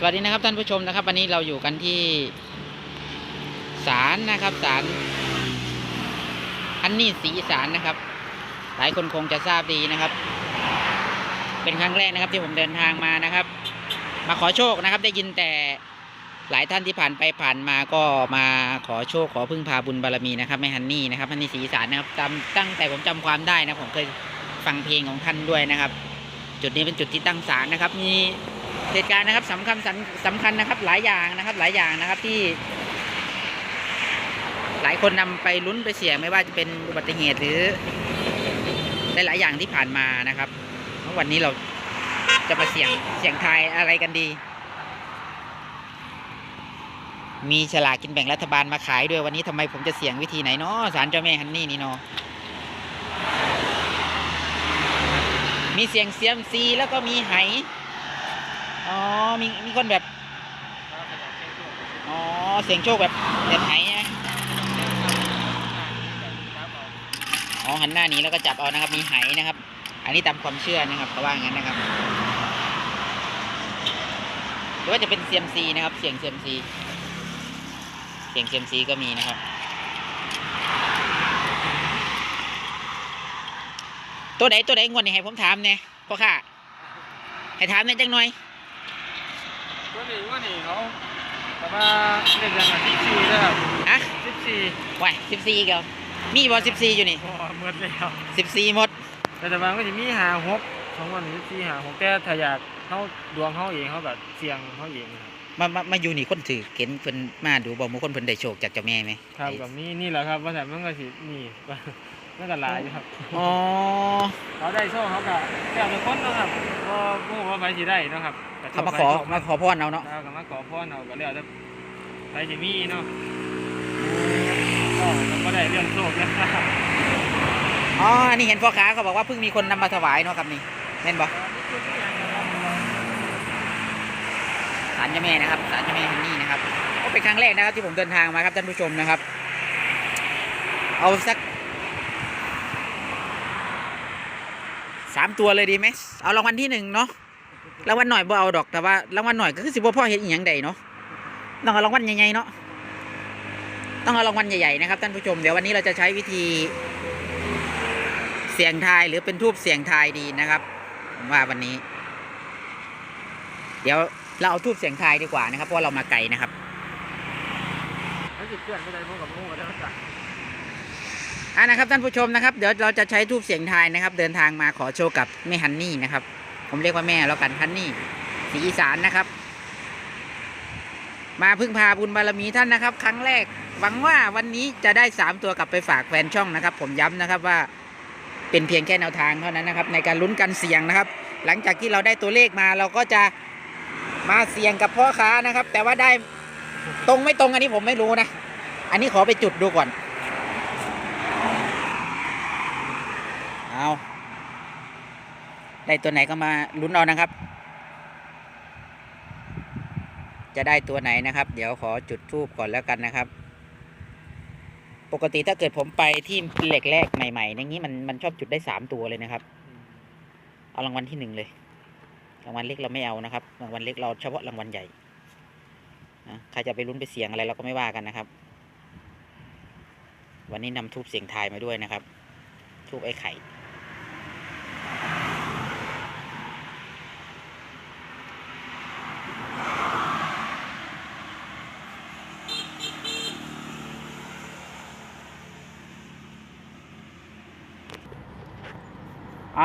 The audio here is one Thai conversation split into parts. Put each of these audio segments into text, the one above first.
สวัสดีนะครับท่านผู้ชมนะครับ วันนี้เราอยู่กันที่ศาลนะครับศาลอันนี้สีอีสารนะครับ หลายคนคงจะทราบดีนะครับ เป็นครั้งแรกนะครับที่ผมเดินทางมานะครับ มาขอโชคนะครับ ได้ยินแต่หลายท่านที่ผ่านไปผ่านมาก็มาขอโชคขอพึ่งพาบุญบารมีนะครับแม่ฮันนี่นะครับฮันนี่สีอีสารนะครับจำตั้งแต่ผมจำความได้นะผมเคยฟังเพลงของท่านด้วยนะครับ จุดนี้เป็นจุดที่ตั้งศาลนะครับมี เหตุการณ์นะครับสำคัญสำคัญนะครับหลายอย่างนะครับ หลายอย่างนะครับที่ หลายคนนำไปลุ้นไปเสี่ยงไม่ว่าจะเป็นอุบัติเหตุหรือหลายๆอย่างที่ผ่านมานะครับวันนี้เราจะมาเสี่ยงเสี่ยงทายอะไรกันดี มีฉลากกินแบ่งรัฐบาลมาขายด้วยวันนี้ทำไมผมจะเสี่ยงวิธีไหนเนาะสารเจ้าแม่ฮันนี่นี่เนาะมีเสียงเสียมซีแล้วก็มีไห อ๋อ มีมีคนแบบอ๋อเสียงโชคแบบแบบไหนะอ๋อหันหน้านี้แล้วก็จับเอานะครับ มีไหนะครับ อันนี้ตามความเชื่อนะครับเขาว่าอย่างนั้นนะครับหรือว่าจะเป็นเซียมซีนะครับ เสียงเซียมซีเสียงเซียมซีก็มีนะครับ ตัวไหนตัวไหนงวดนี้ให้ผมถามเนี่ยพ่อค่ะให้ถามเนี่ยจังหน่อย ก็นี่ก็นี่เขาแต่ว่าเล่นยังไงสิบสี่นะครับอะสิบสี่ว้ายสิบสี่เกี่ยวมีบอสิบสี่อยู่นี่พอหมดแล้วสิบสี่หมด แต่แต่ว่าก็จะมีหาหกสองวันสิบสี่หาหกแต่ถ้าอยากเขาดวงเขาเองเขาแบบเสี่ยงเขาเองครับมามามาอยู่นี่คนถือเข็นเพิ่นมาดูบ่มีคนเพิ่นได้โชคจากเจ้าแม่ไหมครับกับนี่นี่แหละครับว่าแต่มันก็สินี่ มันก็หลายอยู่ครับอ๋อเขาได้โชคเขาก็แต่เป็นคนเนาะครับก็พูดว่าไปสิได้เนาะครับก็โชเขาคมาไปขอโชคมาขอพรเอาเนาะเราก็มาขอพรเอาก็แล้วแต่ไปสิมีเนาะก็ก็ได้เรื่องโชคนะครับอ๋ออันนี่เห็นพ่อค้าเขาบอกว่าเพิ่งมีคนนำมาถวายเนาะครับนี่เห็นบ่ศาลเจ้าแม่นะครับศาลเจ้าแม่ฮันนี่นะครับก็เป็นครั้งแรกนะครับที่ผมเดินทางมาครับท่านผู้ชมนะครับ เอาสัก สามตัวเลยดีไหมเอารางวัลที่หนึ่งเนาะรางวัลหน่อยบ่เอาดอกแต่ว่ารางวัลหน่อยก็คือสิบ่พ่อเห็นอีหยังใดเนาะต้องเอารางวัลใหญ่ๆเนาะต้องเอารางวัลใหญ่ๆนะครับท่านผู้ชมเดี๋ยววันนี้เราจะใช้วิธีเสียงทายหรือเป็นทูบเสียงทายดีนะครับว่าวันนี้ เดี๋ยวเราเอาทูบเสียงทายดีกว่านะครับเพราะเรามาไกลนะครับแล้วสิเพื่อนไม่ได้พวกกับมูกันแล้วจ้ะ อ่านะครับท่านผู้ชมนะครับ เดี๋ยวเราจะใช้ทูบเสียงทายนะครับ เดินทางมาขอโชคกับแม่ฮันนี่นะครับ ผมเรียกว่าแม่แล้วกันฮันนี่สีอีสานนะครับ มาพึ่งพาบุญบารมีท่านนะครับ ครั้งแรกหวังว่าวันนี้จะได้สามตัวกลับไปฝากแฟนช่องนะครับ ผมย้ำนะครับว่าเป็นเพียงแค่แนวทางเท่านั้นนะครับ ในการลุ้นกันเสี่ยงนะครับ หลังจากที่เราได้ตัวเลขมาเราก็จะมาเสี่ยงกับพ่อค้านะครับ แต่ว่าได้ตรงไม่ตรงอันนี้ผมไม่รู้นะ อันนี้ขอไปจุดดูก่อน เอาได้ตัวไหนก็มาลุ้นเอานะครับ จะได้ตัวไหนนะครับ เดี๋ยวขอจุดทูบก่อนแล้วกันนะครับ ปกติถ้าเกิดผมไปที่เหล็กแรกใหม่ๆอย่างนี้มันมันชอบจุดได้สามตัวเลยนะครับ เอารางวัลที่หนึ่งเลยรางวัลเล็กเราไม่เอานะครับรางวัลเล็กเราเฉพาะรางวัลใหญ่นะใครจะไปลุ้นไปเสียงอะไรเราก็ไม่ว่ากันนะครับ วันนี้นำทูบเสียงทายมาด้วยนะครับทูบไอ้ไข่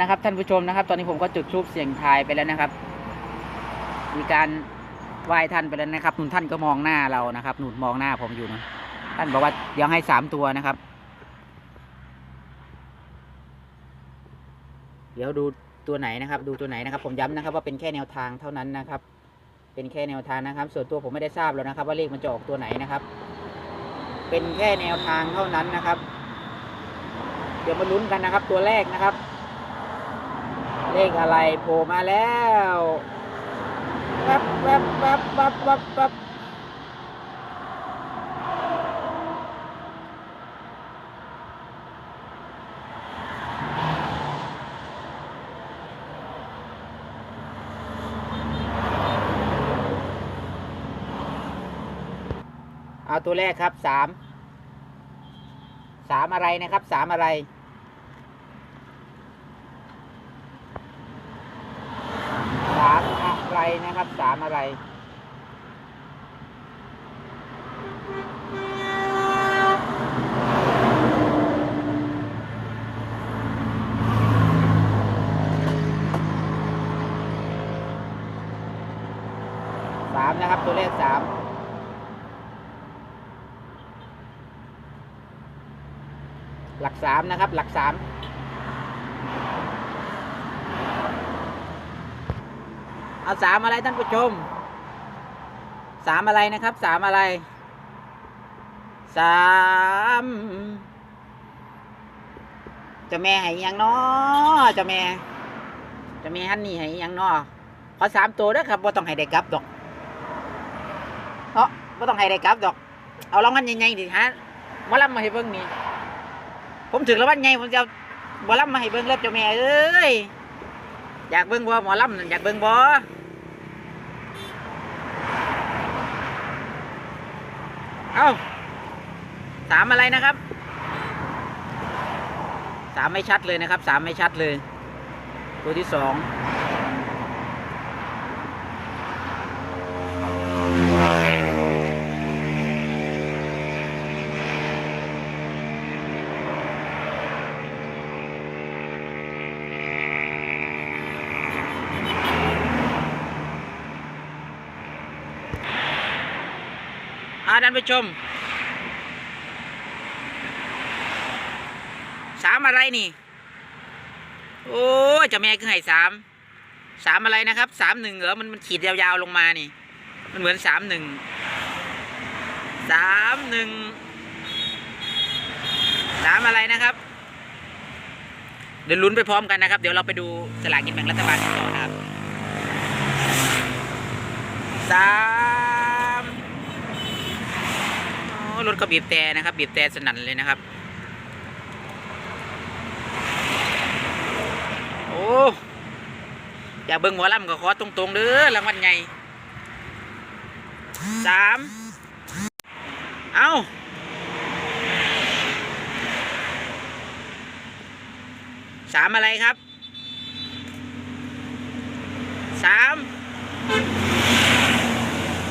นะครับ ท่านผู้ชมนะครับ ตอนนี้ผมก็จุดทูบเสียงทายไปแล้วนะครับ มีการไหว้ท่านไปแล้วนะครับนุ่นท่านก็มองหน้าเรานะครับนุ่นมองหน้าผมอยู่นะท่านบอกว่ายังให้สามตัวนะครับ เดี๋ยวดูตัวไหนนะครับ ดูตัวไหนนะครับ ผมย้ำนะครับ ว่าเป็นแค่แนวทางเท่านั้นนะครับ เป็นแค่แนวทางนะครับ ส่วนตัวผมไม่ได้ทราบแล้วนะครับ ว่าเลขมันจะออกตัวไหนนะครับ เป็นแค่แนวทางเท่านั้นนะครับ เดี๋ยวมาลุ้นกันนะครับ ตัวแรกนะครับ เลขอะไรโผล่มาแล้วแป๊บแป๊บแป๊บแป๊บแป๊บแป๊บเอาตัวแรกครับสามสามอะไรนะครับสามอะไร นะครับสามอะไรสามนะครับตัวเลขสามหลักสามนะครับ หลักสาม เอาสามอะไรท่านผู้ชมสามอะไรนะครับสามอะไรสามจะแม่ให้ยังเนาะจะแม่จะแม่ฮันนี่ให้ยังเนาะขอสามตัวเด้อครับว่าต้องให้ได้กลับดอกเนาะไม่ต้องให้ได้กลับดอก เอารางวัลใหญ่ๆดิฮะหมอลำมาให้เบิ่งนี่ผมถึงรางวัลใหญ่ผมจะเอาหมอลำมาให้เบิ่งเล็บจ้าแม่เอ้ย อยากเบิ้งบ่หมอลำนั่นอยากเบิ้งบ่เอาสามอะไรนะครับสามไม่ชัดเลยนะครับสามไม่ชัดเลย ตัวที่สอง ท่านผู้ชม สามอะไรนี่ โอ้จะแม่คือให้สาม สามอะไรนะครับ สามหนึ่งเหรอ มันมันขีดยาวๆลงมานี่ มันเหมือนสามหนึ่ง สามหนึ่ง สามอะไรนะครับ เดี๋ยวลุ้นไปพร้อมกันนะครับ เดี๋ยวเราไปดูสลากกินแบ่งรัฐบาลกันต่อนะครับสาม รถก็บีบแต่นะครับบีบแต่สนั่นเลยนะครับ โอ้อยากเบิ่งหมอลำก็ขอตรงๆเด้อรางวัลใหญ่สามเอาสามอะไรครับสาม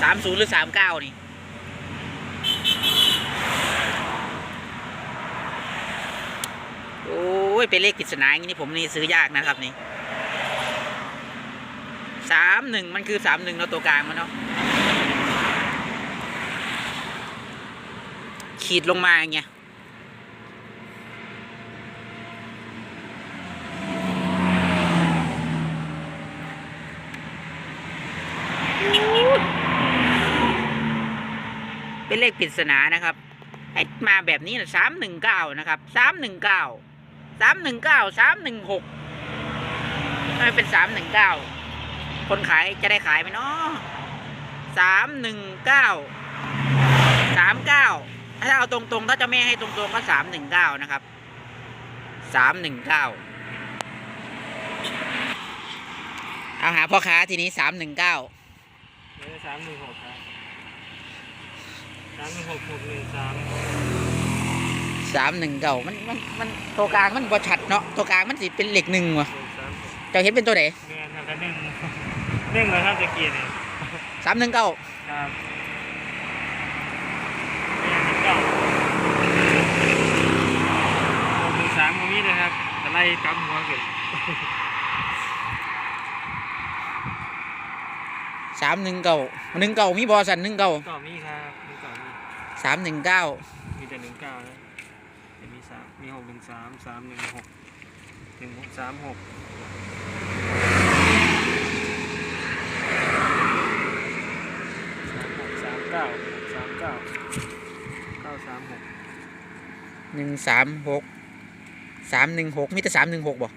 สามศูนย์หรือสามเก้านี่ โอ้ยเป็นเลขปริศนาอย่างนี้ผมนี่ซื้อยากนะครับนี่สามหนึ่งมันคือสามหนึ่งเนาะตัวกลางมันเนาะขีดลงมาอย่างเงี้ยเป็นเลขปริศนานะครับ มาแบบนี้นะสามหนึ่งเก้านะครับสามหนึ่งเก้า สามหนึ่งเก้าสามหนึ่งหกไม่เป็นสามหนึ่งเก้าคนขายจะได้ขายไหมเนาะสามหนึ่งเก้าสามเก้าถ้าเอาตรงๆถ้าจะไม่ให้ตรงๆก็สามหนึ่งเก้านะครับสามหนึ่งเก้าเอาหาพ่อค้าทีนี้สามหนึ่งเก้าสามหนึ่งหกครับสามหนึ่งหกหกหนึ่งสาม สามหนึ่งเก้ามันมันมันตัวกลางมันบ่ชัดเนาะตัวกลางมันสิเป็นเหล็กหนึ่งวะหนึ่งสามหกเจะเห็นเป็นตัวไหนเดือนครับกันหนึ่งหนึ่งเลยครับจะเกียร์เนี่ยสามหนึ่งเก้าครับเก้าหกหนึ่งสามตรงนี้เลยครับจะไล่กำหัวเกิดสามหนึ่งเก้าหนึ่งเก้ามีบอสันหนึ่งเก้าต่อมีครับมีต่อมีสามหนึ่งเก้ามีแต่หนึ่งเก้านะ จะมีสามมีหกหนึ่งสามสามหนึ่งหกหนึ่งหกสามหกสามหกสามเก้าสามเก้าเก้าสามหกหนึ่งสามหกสามหนึ่งหกมีแต่สามหนึ่งหกบ่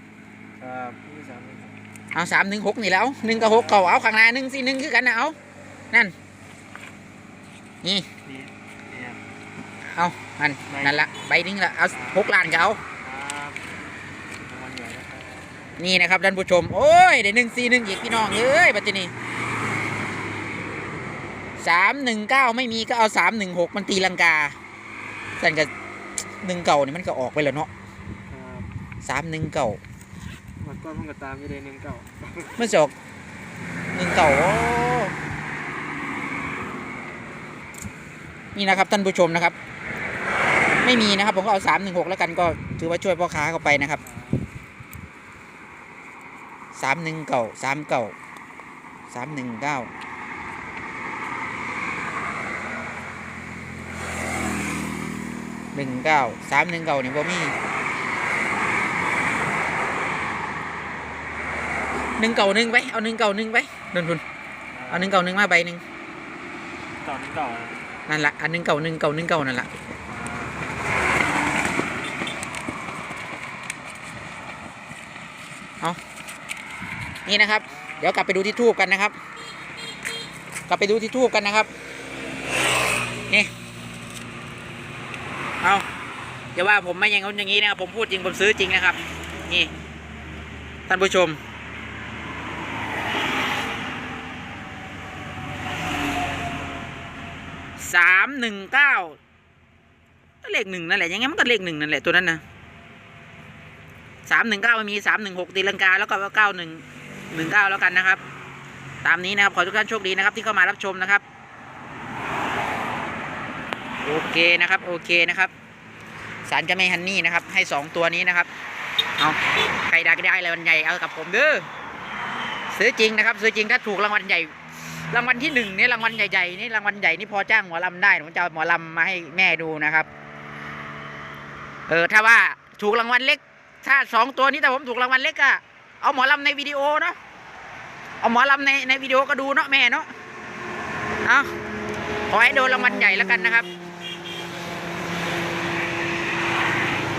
ครับมีสามหนึ่งหกเอาสามหนึ่งหกนี่แล้วหนึ่งกับหกเก่าเอาข้างหน้าหนึ่งสี่หนึ่งคือกันนะเอานั่นนี่นี่ เนี่ยเอานั่นนั่นละใบหนึงละเอาหกล้านก็เอาครับรางวัลใหญ่นะครับนี่นะครับท่านผู้ชม โอ้ยได้หนึ่งสี่หนึ่งอีกพี่น้องเอ้ยปัจจุบันสามหนึ่งเก้าไม่มีก็เอาสามหนึ่งหกมันตีลังกาสันกับหนึ่งเก่านี่มันก็ออกไปแล้วเนาะครับสามหนึ่งเก่าหมดก้อนมันก็ตามอยู่ในหนึ่งเก่ามันจะออกหนึ่งเก่าโอ้นี่นะครับท่านผู้ชมนะครับ ไม่มีนะครับ ผมก็เอาสามหนึ่งหกแล้วกันก็ถือว่าช่วยพ่อค้าเข้าไปนะครับสามหนึ่งเก่าสามเก่าสามหนึ่งเก้าหนึ่งเก้าสามหนึ่งเก่านี่บ่มีหนึ่งเก่าหนึ่งไปเอาหนึ่งเก่าหนึ่งไปนนทุนเอาหนึ่งเก่าหนึ่งมาใบหนึ่งเก่าหนึ่งเก่านะนั่นละอันหนึ่งเก่าหนึ่งเก่าหนึ่งเก่านั่นละ เอานี่นะครับ เดี๋ยวกลับไปดูที่ทูบกันนะครับ กลับไปดูที่ทูบกันนะครับ นี่ เอาอย่าว่าผมไม่อยังนู้นอย่างนี้นะครับ ผมพูดจริงผมซื้อจริงนะครับ นี่ ท่านผู้ชมสามหนึ่งเก้าเลขหนึ่งนั่นแหละยังไงมันก็เลขหนึ่งนั่นแหละตัวนั้นนะ สามหนึ่งเก้ามันมีสามหนึ่งหกตีลังกาแล้วก็เก้าหนึ่งหนึ่งเก้าแล้วกันนะครับ ตามนี้นะครับขอทุกท่านโชคดีนะครับ ที่เข้ามารับชมนะครับ โอเคนะครับโอเคนะครับสารเจะไม่ฮันนี่นะครับ ให้สองตัวนี้นะครับเอาใครได้ก็ได้เลยวันใหญ่เอากับผมเด้อซื้อจริงนะครับ ซื้อจริงถ้าถูกรางวัลใหญ่รางวัลที่หนึ่งนี่รางวัลใหญ่ๆนี่รางวัลใหญ่นี่พอจ้างหมอลำได้ผมจะเอาหมอลำมาให้แม่ดูนะครับ เออถ้าว่าถูกรางวัลเล็ก ถ้าสองตัวนี้แต่ผมถูกรางวัลเล็กอะเอาหมอลำในวิดีโอเนาะเอาหมอลำในในวิดีโอก็ดูเนาะแม่เนาะเอาขอให้โดนรางวัลใหญ่แล้วกันนะครับ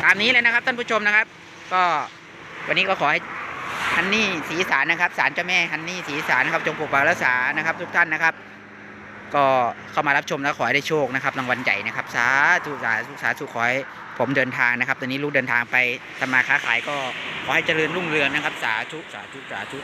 ตามนี้เลยนะครับท่านผู้ชมนะครับ ก็วันนี้ก็ขอให้ฮันนี่สีสารนะครับสารเจ้าแม่ฮันนี่สีสารนะครับจงปกปักรักษานะครับ ทุกท่านนะครับ ก็เข้ามารับชมแล้วขอให้ได้โชคนะครับรางวัลใหญ่นะครับสาธุสาธุสาธุขอให้ผมเดินทางนะครับตอนนี้ลูกเดินทางไปทำมาค้าขายก็ขอให้เจริญรุ่งเรืองนะครับ สาธุสาธุสาธุ